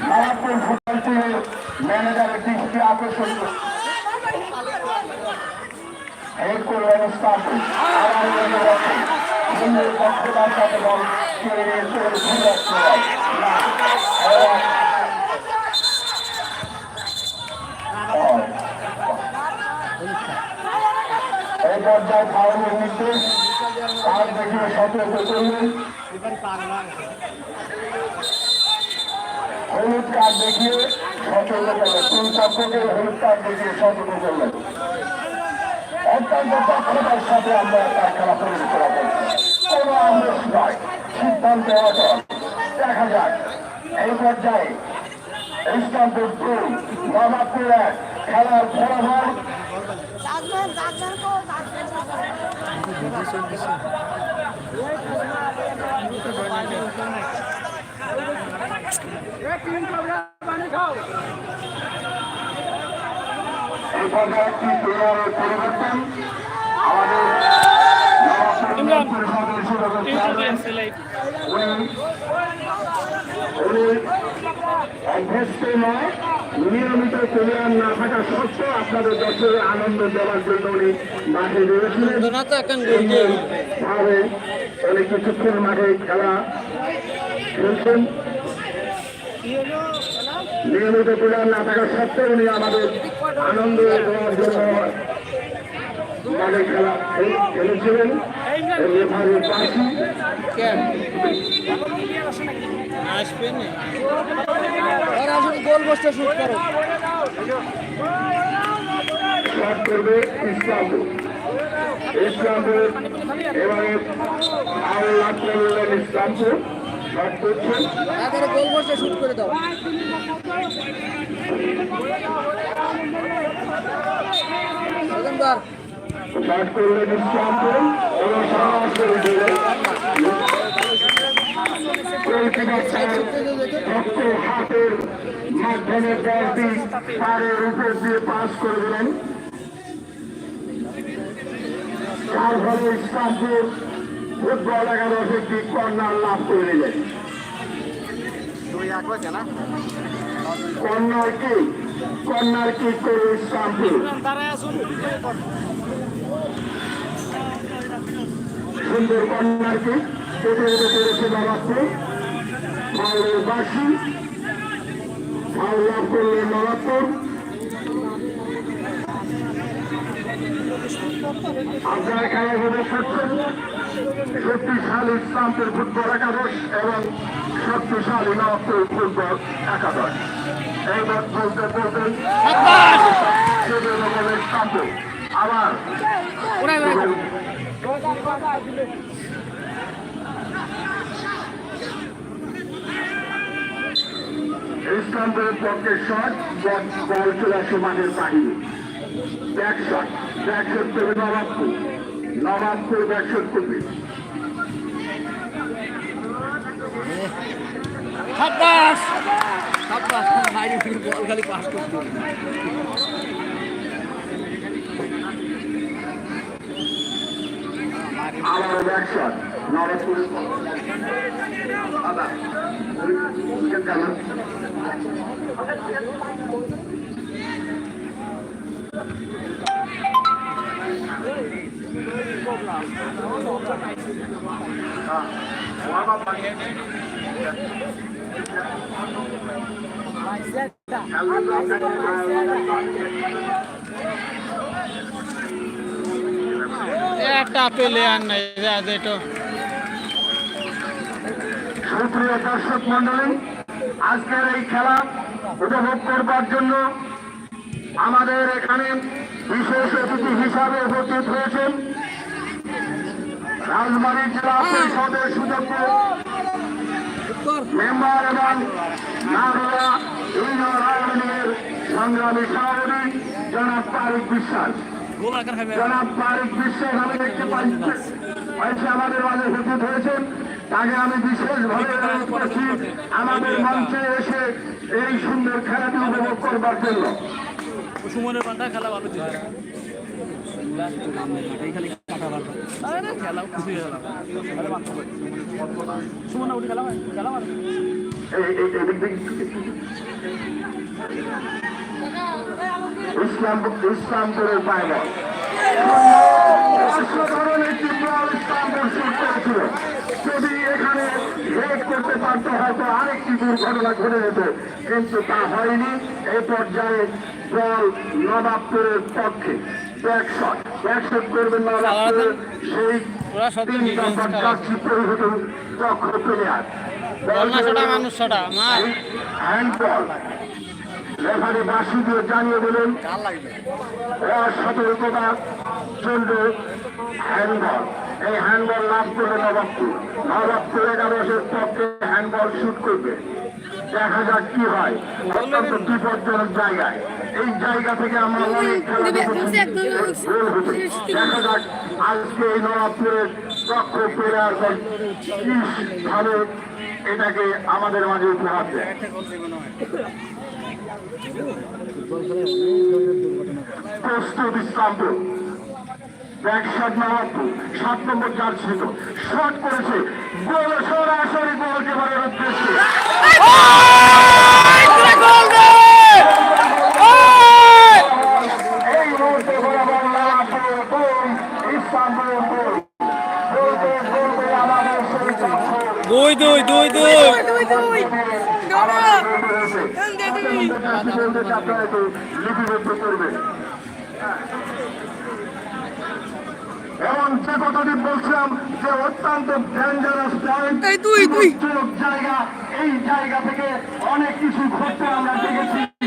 Nawabpur football টিমের ম্যানেজারের দৃষ্টি আকর্ষণ করছে হেড করলেন স্টাম্পু আবার মনে রাখেন সুন্দর দক্ষতার সাথে বল কেড়ে নিয়ে চলে ঘুরে আসতে হয় না, এবার এই পর্যায়ে ফাউলের নির্দেশ। তার দেখিয়ে সতর্ক করলেন হলুদ কার্ড দেখিয়ে সতর্ক করলেন। কোন পক্ষকে হলুদ কার্ড দেখিয়ে সতর্ক করলেন। অত্যন্ত দক্ষতার সাথে আমরা তার খেলা পরিচালনা করছি। কোনো আন্দেশ নয় সিদ্ধান্ত দেখা যাক এই পর্যায়ে ইস্তাম্বুল দুই নবাবপুর এক খেলার ফলাফল। ডাকবেন ডাকবেন তো ডাকবেন এই পর্যায়ে একটি প্লেয়ারের পরিবর্তন আমাদের অভ্যস্ত নয় নিয়মিত প্লেয়ার না থাকা সত্ত্বেও আপনাদের দর্শকের আনন্দ দেওয়ার জন্য উনি মাঠে ভাবে উনি কিছুক্ষণ মাঠে খেলা খেলছেন নিয়মিত প্লেয়ার না থাকা সত্ত্বেও উনি আমাদের আনন্দ দেওয়ার জন্য মাঠে খেলা খেল- খেলেছিলেন রেফারির পাশে আসবেন? ওরা আসলে গোল পোস্টে শুট করো। শট করবে ইসলামপুর। ইসলামপুর এবারে আল্লাহ করলেন ইসলামপুর। তাদের গোল পোস্টে শুট করে দাও। সেকেন্ডবার শট করলেন ইসলামপুর। এবং হাতের মাধ্যমে উপর দিয়ে পাস করে দিলেন যার ফলে ইসলামপুর ফুটবল একাদশ একটি কর্নার লাভ করে নিলেন কর্নার কিক কর্নার কিক করে ইসলামপুর সুন্দর কন্যার কিক কেটে কেটে করেছে নবাবপুর ফাউলের বাসি লাভ করলেন নবাবপুর আপনারা খেলার মধ্যে শক্তিশালী ইসলামপুর ফুটবল একাদশ এবং শক্তিশালী নবাবপুর ফুটবল একাদশ এইবার বলতে বলতে আবার ইসলামপুরের পক্ষে শট বল চলে আসে মাঠের বাহিনী ব্যাক শট ব্যাক শট করবে নবাবপুর। নবাবপুর ব্যাক শট করবে। বাইরে বল খালি পাস করতে হবে। আবার ব্যাক শট নবাবপুরের আবার কেমন একটা পেলে আর নাই যেটা সুপ্রিয় দর্শক মন্ডলী আজকের এই খেলা উপভোগ করবার জন্য আমাদের এখানে বিশেষ অতিথি হিসাবে উপস্থিত হয়েছেন। রাজবাড়ী জেলা পরিষদের সুযোগ্য মেম্বার এবং নাগরা ইউনিয়ন আওয়ামী সংগ্রামী সভাপতি জনাব তারিক বিশ্বাস। জনাব তারিক বিশ্বাস আমি দেখতে পাচ্ছি। পাইছি আমাদের মাঝে উপস্থিত হয়েছেন তাকে আমি বিশেষভাবে অনুরোধ করছি আমাদের মঞ্চে এসে এই সুন্দর খেলাটি উপভোগ করবার জন্য। সুমনের পাল্টা খেলা ভালো ছিল। খেলা খেলা ইসলাম বল ইসলামপুর শুট করেছিল যদি এখানে রেড করতে পারতো হয়তো আরেকটি দুর্ঘটনা ঘটে যেত। কিন্তু তা হয়নি। এই পর্যায়ে বল নবাবপুরের পক্ষে ব্যাকশট ব্যাকশট করবেন নবাবপুরের সেই তিন নম্বর। জার্সি পরিহিত দক্ষ প্লেয়ার। হ্যান্ডবল রেফারি বাসি দিয়ে জানিয়ে দিলেন অসতর্কতার জন্য হ্যান্ডবল। এই হ্যান্ডবল লাভ করবে নবাবপুর। নবাবপুর একাদশের পক্ষে হ্যান্ডবল শুট করবে। দেখা যাক কি হয়। অত্যন্ত বিপজ্জনক জায়গায়। এই জায়গা থেকে আমরা অনেক খেলা দেখা যাক আজকে এই নবাবপুরের দক্ষ প্লেয়ার ভাবে এটাকে আমাদের মাঝে উপহার দেয়। সাত নম্বর চার ছিল শট করেছে গোল সরাসরি উদ্দেশ্যে গোল বলতে বলতে আমাদের সেই দক্ষ দুই এবং যে কথাটি বলছিলাম যে অত্যন্ত ডেঞ্জারাস। জায়গা, এই জায়গা থেকে অনেক কিছু ঘটতে আমরা দেখেছি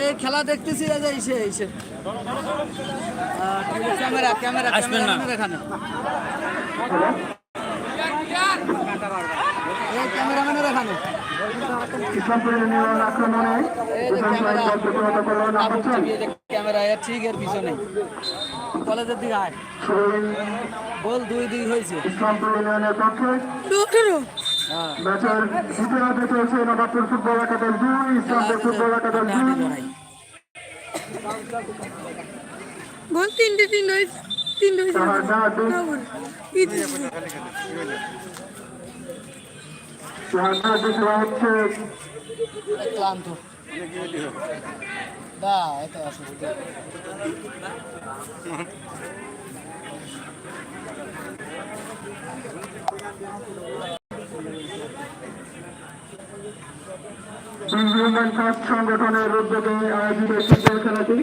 এই খেলা দেখতেছি যে ইসে ইসে ক্যামেরা ক্যামেরা আসবেন না। এখানে। এই ক্যামেরাম্যানের এখানে। ইসলামপুর ইউনিয়ন আক্রমণে ক্যামেরা ঠিক এর পিছনে। কলেজের দিকে আয়। বল দুই দুই হয়েছে। ইসলামপুর ইউনিয়নের পক্ষে দুটো হ্যাঁ ম্যাচের দ্বিতীয় হাতে চলছে নবাবপুর ফুটবল একাদশ দুই ইসলামপুর ফুটবল একাদশ দুই। গোল তিনটে তিনটে হয়েছে তিনটে হয়েছে তাহার না দুই। কি দা হিউম্যান কাপ সংগঠনের উদ্যোগে আয়োজিত ফুটবল খেলাটি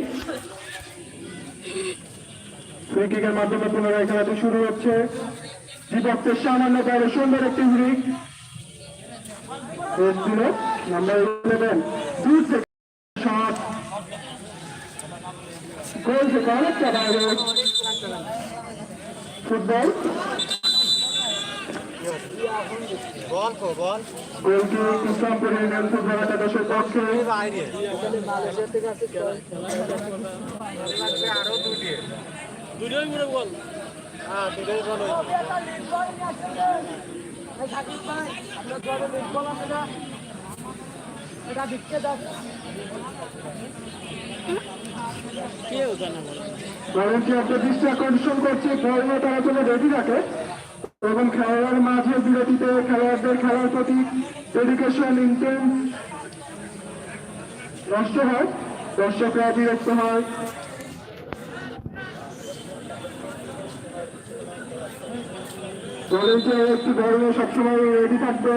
ফ্রি কিকের মাধ্যমে পুনরায় খেলাটি শুরু হচ্ছে। বিপক্ষের সামান্য বাইরে সুন্দর একটি উইক ছিল নাম্বার ইলেভেন দূর থেকে শট গোল থেকে অনেকটা বাইরে ফুটবল গোলটি ইসলামপুর ইউনিয়ন ফুটবল একাদশের পক্ষে কেউ জানে না বরঞ্চ আপনার দৃষ্টি আকর্ষণ করছে বল তারা জন্য রেডি রাখে এবং খেলার মাঝে বিরতিতে খেলোয়াড়দের খেলার প্রতি ডেডিকেশন ইন্টেন্স নষ্ট হয়, দর্শকরা বিরক্ত হয়। বলেছে একটি বড় সবসময় রেডি থাকবে।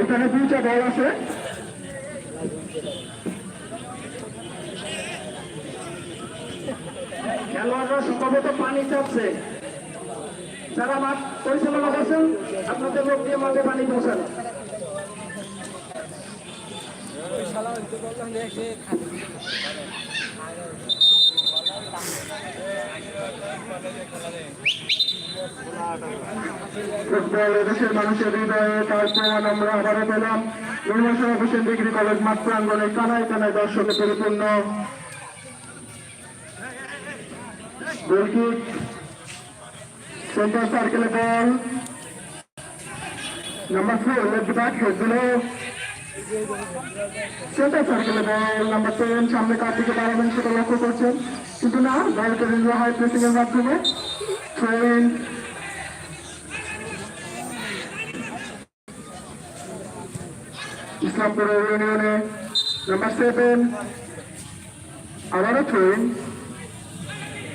এখানে দুইটা বল আছে। খেলোয়াড়রা সম্ভবত পানি চাচ্ছে যারা মাঠ পরিচালনা করছেন, আপনাদের লোক দিয়ে মাঠে পানি পৌঁছান মানুষের হৃদয়ে তার প্রমাণ আমরা আবারও পেলাম। নির্বাচন হোসেন ডিগ্রি কলেজ মাঠ কানায় কানায় দর্শকে পরিপূর্ণ। Goal kick centre সার্কেলে ball number four left back head দিল সেন্টার সার্কেলে বল নাম্বার টেন সামনে কার দিকে দাঁড়াবেন সেটা লক্ষ্য করছেন। কিন্তু না বলকে রিজু হাই প্রেসিং এর মাধ্যমে। ট্রেন ইসলামপুর ইউনিয়নে নাম্বার সেভেন আবারও ট্রেন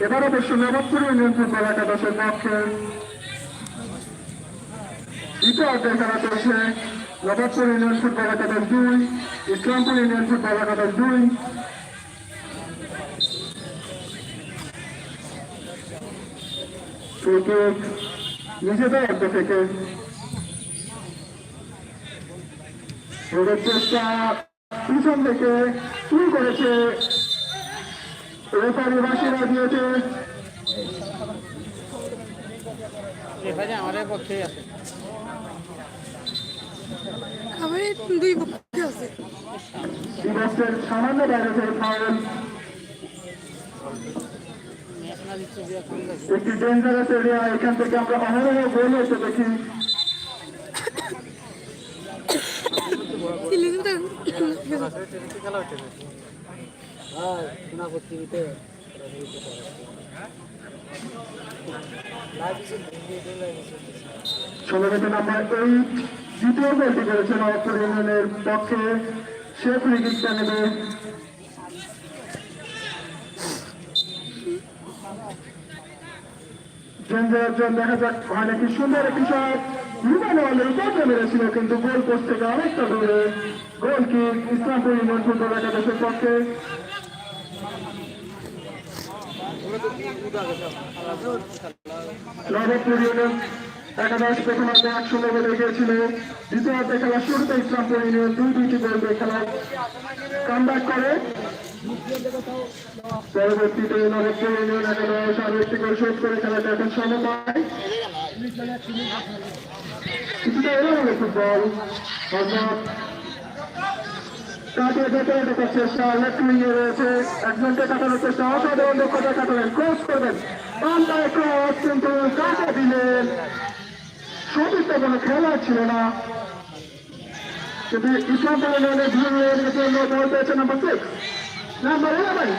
এবার অবশ্য নবাবপুর ইউনিয়ন ফুটবল একাদশের পক্ষে। দ্বিতীয় অধ্যায় খেলা চলছে। নবাবপুর ইউনিয়ন ফুটবল একাদশ দুই ইসলামপুর ইউনিয়ন ফুটবল একাদশ দুই। নিজেদের অর্ধ থেকে। চেষ্টা পিছন থেকে শুরু করেছে রেফারি বাসিরা দিয়েছে দুই পক্ষে আছে। দিবসের সামান্য বাইরে থেকে ফাউল। একটি ডেঞ্জারাস এরিয়া এখান থেকে আমরা অহরহ গোল হতে দেখি। করছি দিতে দেখা যাক সুন্দর মেরেছিল, কিন্তু গোল পোস্ট থেকে অনেকটা দূরে। Goal kick Islampur union football একাদশের পক্ষে। নবপুর ইউনিয়ন একাদশ প্রথমার্ধে এক শূন্য বলে গিয়েছিল দ্বিতীয়ার্ধে খেলা গোল করে। পরবর্তীতে নবপুর ইউনিয়ন একাদশ আরও গোল করে কিছুটা এলোমেলো ফুটবল কাটিয়ে ঢোকার চেষ্টা লেফট উইংয়ে রয়েছে একজনকে কাটানোর চেষ্টা অসাধারণ দক্ষতা কাটালেন ক্রস করবেন। পাল্টায় ক্রস কিন্তু কাটা দিলেন। সঠিকটা কোনো খেলা ছিল না। কিন্তু ইসলাম ইউনিয়নের ভিড়ের জন্য বল পেয়েছে number six number eleven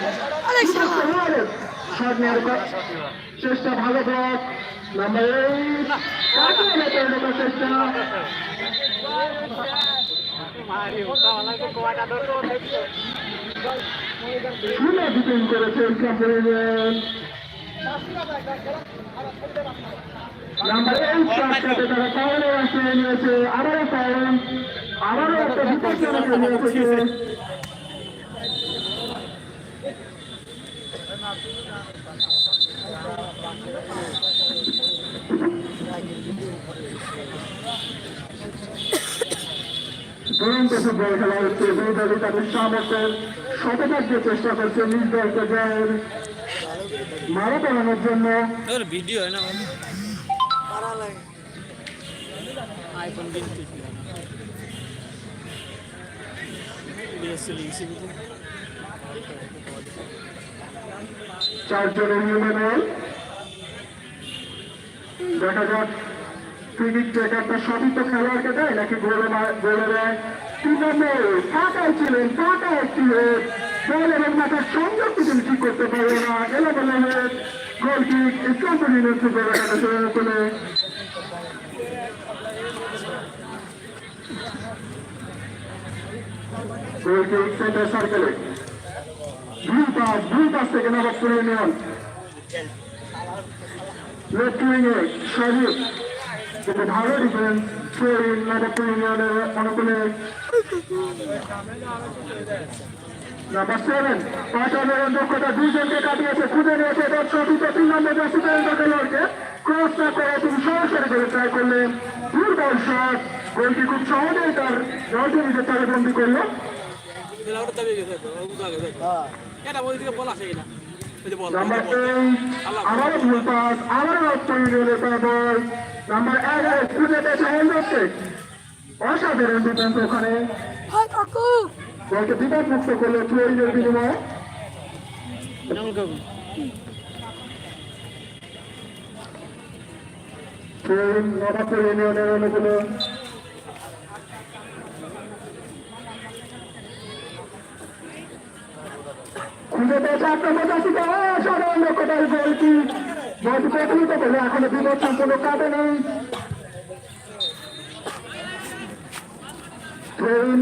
shot নেওয়ার চেষ্টা ভালো ব্লক নাম্বার এইট কাটিয়ে চেষ্টা শুনে ডিপেন্ড করেছে ইসলামপুর ইউনিয়ন নাম্বার এইট শটটাতে তারা ফাউলে আশ্রয় নিয়েছে আবারও ফাউল আবারও একটা দুরন্ত ফুটবল খেলা হচ্ছে দুই দলই তাদের শতভাগ্য চেষ্টা করছে নিজ দলকে জয়ের মারা বানানোর জন্য। ভিডিও না? আইফোন চারজনের ইউনিয়নের দেখা যাক ক্রিকেট ট্রেকারটা সবই তো খেলোয়াড়কে দেয় নাকি গোলে গোলে দেয়? তিন নম্বর ফাঁকায় ছিলেন ফাঁকা একটি হেড বল এবং মাথার সংযোগ তিনি ঠিক করতে পারবে না। এলোমেলো head goal kick Islampur union football একাদশের করে গোল কিক সেন্টার সার্কেলে দুই পাস দুই পাস থেকে নবাবপুর ইউনিয়ন লেফট উইংয়ে শরীফ ইউনিয়নের অনুকূলে নাম্বার সেভেন অসাধারণ দক্ষতা দুইজনকে কাটিয়েছে খুঁজে নিয়েছে এবং চতুর্থ তিন নম্বর জার্সি খেলোয়াড়কে ক্রস না করে তিনি সরাসরি করে ট্রাই করলেন দুর্বল শট গোলটি খুব সহজেই তার দলটি নিজের তালে বন্দি করল নাম্বার আবারও ভুল পাস আবারও রক্ত ইউনিয়নের বরাবর নাম্বার এগারো খুঁজেতে সাহেব হচ্ছে অসাধারণ ডিফেন্স ওখানে। বলকে বিপদ মুক্ত করল চুয়াইনের বিনিময়ে। চুয়াইন নবাবপুর ইউনিয়নের অনুকূলে। খুঁজে পেয়েছে আপনার পঁচাশিতে অসাধারণ লক্ষ্যটার গোলটি বলটি প্রথমিত করলে এখনও বিপদ সম্পূর্ণ ট্রেন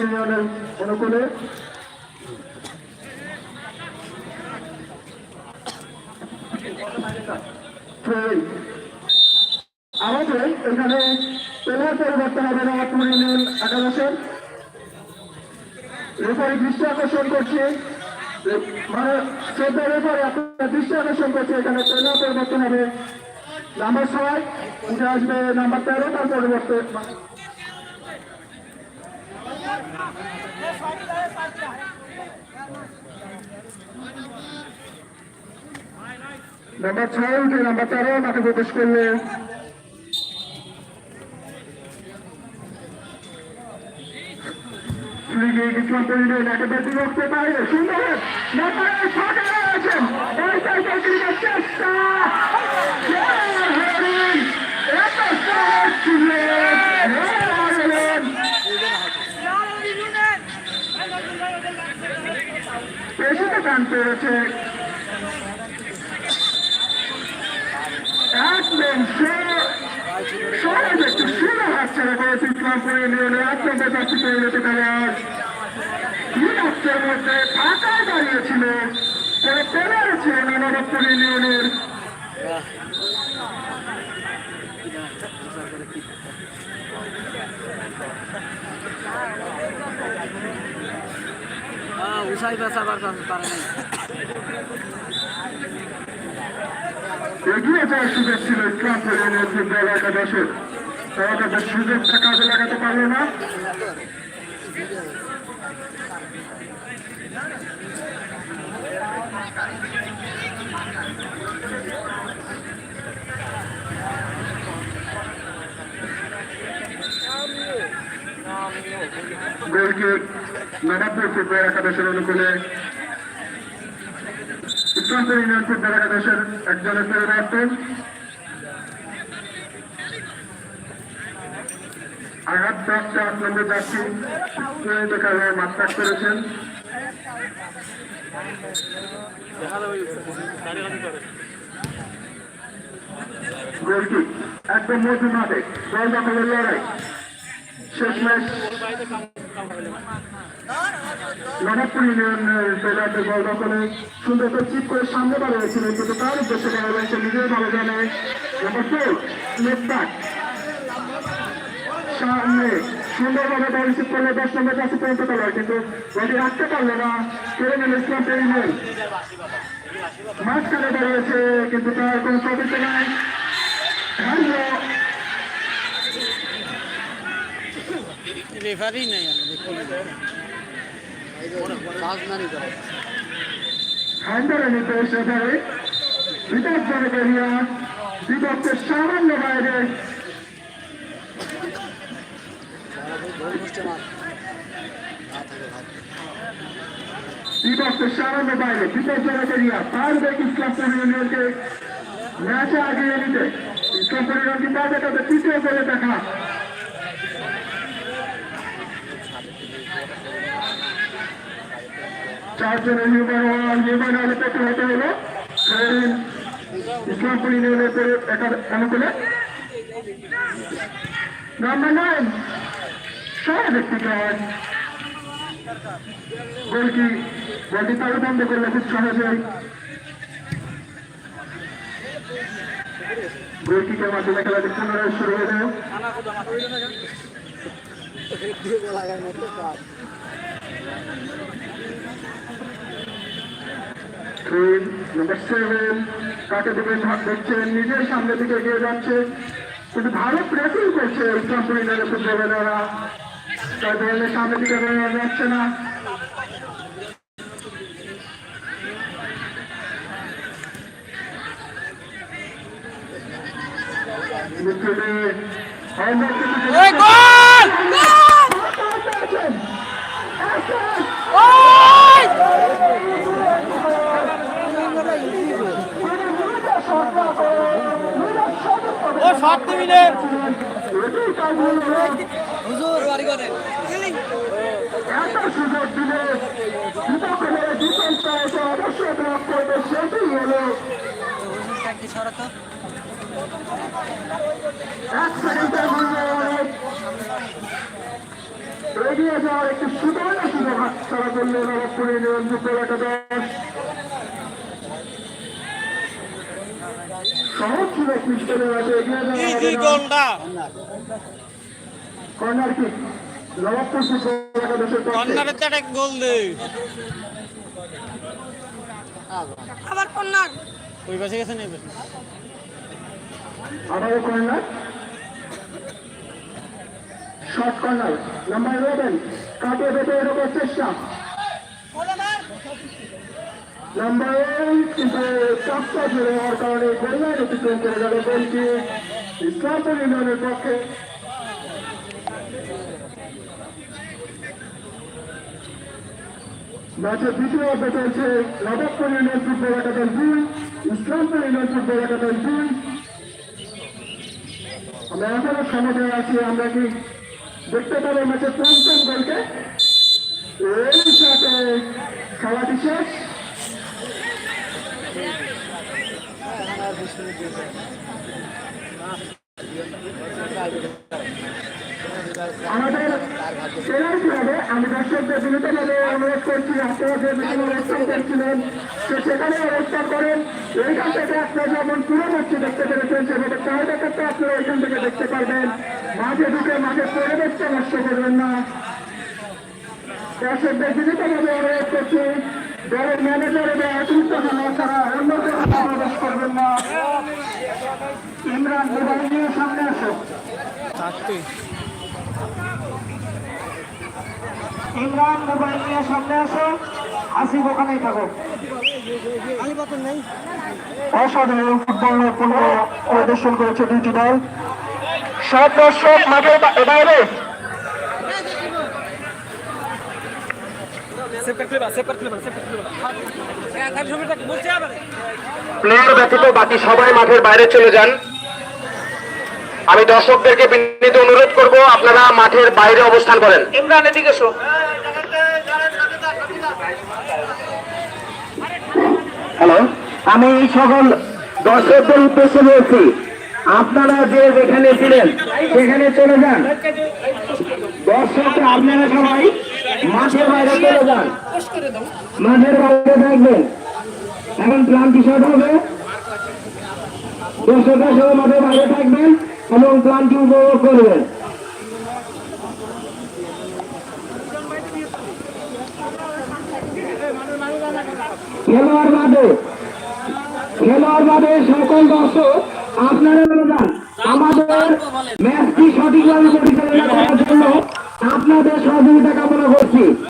ইউনিয়নের অনুকূলে। আমাদের এখানে প্লেয়ার পরিবর্তন হবে নবাবপুর ইউনিয়ন একাদশের রেফারি দৃষ্টি আকর্ষণ করছে। মানে শ্রদ্ধা রেফারি আপনার দৃষ্টি আকর্ষণ করছে এখানে প্লেয়ার পরিবর্তন হবে। নাম্বার ছয়, উঠে আসবে নাম্বার তেরো, তার পরিবর্তে। নাম্বার ছয়, উঠে নাম্বার তেরো, মাঠে প্রবেশ করলে। লিগে কিছু পরিণত একেবারে বিভক্ত বাইরে সুন্দর নেপালের ফাঁকা রয়েছেন এই সাইকেল ক্রিকেট চেষ্টা পেশিতে টান করেছে ইসলামপুর ইউনিয়নে খেলোয়াড় বিভক্তের মধ্যে ফাঁকায় দাঁড়িয়েছিল তবে পেলার ছিলেন নবাবপুর ইউনিয়নের উষাই বাঁচাবার পারে এগিয়ে যাওয়ার সুযোগ ছিল ইসলামপুর ইউনিয়ন ফুটবল একাদশের তারা তাদের সুযোগটা কাজে লাগাতে পারল না। গোলকে নবাবপুর ফুটবল একাদশের অনুকূলে ইসলামপুর ইউনিয়ন ফুটবল একাদশের একজনের পরিবর্তন আঘাত প্রাপ্ত আট নম্বর যাত্রী খেলোয়াড় মাঠ করেছেন। গোলকি একদম মধ্যে মাঠে। দল দখলের লড়াই। শেষ ম্যাচ নবাবপুর ইউনিয়নের প্লেয়ারদের বল দখলে সুন্দর করে চিপ করে সামনে বাড়িয়েছিলেন কিন্তু তার উদ্দেশ্যে করা হয়েছে নিজের ভালো জানে নাম্বার ফোর লেফট সামনে সুন্দরভাবে বল রিসিভ করলে, দশ নম্বর কাছে পৌঁছে গেল কিন্তু বলটি রাখতে পারল না। কেড়ে নিল ইসলাম ইউনিয়ন মাঝখানে দাঁড়িয়েছে, কিন্তু তার কোনো সদিচ্ছা নাই। রেফারি নেই আমি দেখি কাজ নানি করে হ্যান্ডেলের নির্দেশ এবারে বিপজ্জনক এরিয়া বিপক্ষের সামান্য বাইরে বিপক্ষের সামান্য বাইরে বিপজ্জনক এরিয়া পারবে ইসলামপুর ইউনিয়নকে ম্যাচে আগিয়ে নিতে ইসলামপুর ইউনিয়নকে পাবে তাদের তৃতীয় করে দেখা হিউম্যান ওয়ালে পেতে হতে হলো ইসলামপুর ইউনিয়নের অনুকূলে নাম্বার নাইন সহজ একটি কাজ গোলকি গোলটি তারা বন্ধ করলে খুব সহজেই গোলকিকের মাধ্যমে খেলাটি পুনরায় শুরু হলো লাগার নাম্বার সেভেন কাকে দিকে ভাগ নিজের সামনে দিকে এগিয়ে যাচ্ছে। কিন্তু ভারত রেসিং করছে ট্রাম্পলিনারে ফুটবলাররা। সামনে দিকে বেড়ে যাচ্ছে না। Oh! ও শট দিবিলে হুজুর বাড়ি করে সুযোগ দিলে অবশ্যই করবে হলো এক সেকেন্ডের মধ্যে এগিয়ে যাওয়ার একটি সুবর্ণ সুযোগ হাতছাড়া করলে নবাবপুরে নিয়ন্ত্রিত এলাকা দশ সহজ সুযোগ মিস্টারের মাঝে এগিয়ে যাওয়া ঘণ্টা কর্নার কিক কর্নারের চাটা গোল দে। আবার কন্যার ওই পাশে গেছে না এই পাশে? আবারও corner short corner number eleven কাটে বেঁধে এরকম চেষ্টা। নাম্বার কিন্তু চাপটা জুড়ে হওয়ার কারণে গোল্লার অতিক্রম করে গেল গোলটি ইসলামপুর ইউনিয়নের পক্ষে ম্যাচের দ্বিতীয় অর্ধ চলছে নবাবপুর ইউনিয়ন ফুটবল একাদল দুই ইসলামপুর ইউনিয়ন ফুটবল একাদল দুই আমরা এখনও সময় আছি, আমরা কি দেখতে পাবো ম্যাচের পঞ্চম গোলকে এই সাথে খেলাটি শেষ। আমাদের পেনাল্টি হবে আমি দর্শকদের বিনীতভাবে অনুরোধ করছি যে মিটিং অনুষ্ঠান করছিলেন তো সেখানে অবস্থান করেন দলের ম্যানেজার এবং অতিরিক্ত ছাড়া অন্য কোনো প্রবেশ করবেন না ইমরান মোবাইল নিয়ে সামনে আসো ইমরান মোবাইল নিয়ে সামনে আসো আসিফ ওখানেই থাকো অসাধারণ ফুটবল পূর্ণ প্রদর্শন করেছে দুইটি দল। সব দর্শক মাঠের বাইরে প্লেয়ার ব্যতীত বাকি সবাই মাঠের বাইরে চলে যান। আমি দর্শকদেরকে বিনীত অনুরোধ করব আপনারা মাঠের বাইরে অবস্থান করেন। ইমরান এদিকে এসো। হ্যালো আমি এই সকল দর্শকদের উদ্দেশ্যে বলছি আপনারা যে যেখানে ছিলেন সেখানে চলে যান। দর্শক আপনারা সবাই মাঠের বাইরে চলে যান। মাঠের বাইরে থাকবেন। এখন প্লান্টি শট হবে? দর্শকরা সহ মাঠের বাইরে থাকবেন এবং প্লান্টি উপভোগ করবেন। খেলোয়াড় বাদে খেলোয়াড় বাদে সকল দর্শক আপনারা যান। আমাদের ম্যাচটি সঠিকভাবে পরিচালনা করার জন্য আপনাদের সহযোগিতা কামনা করছি।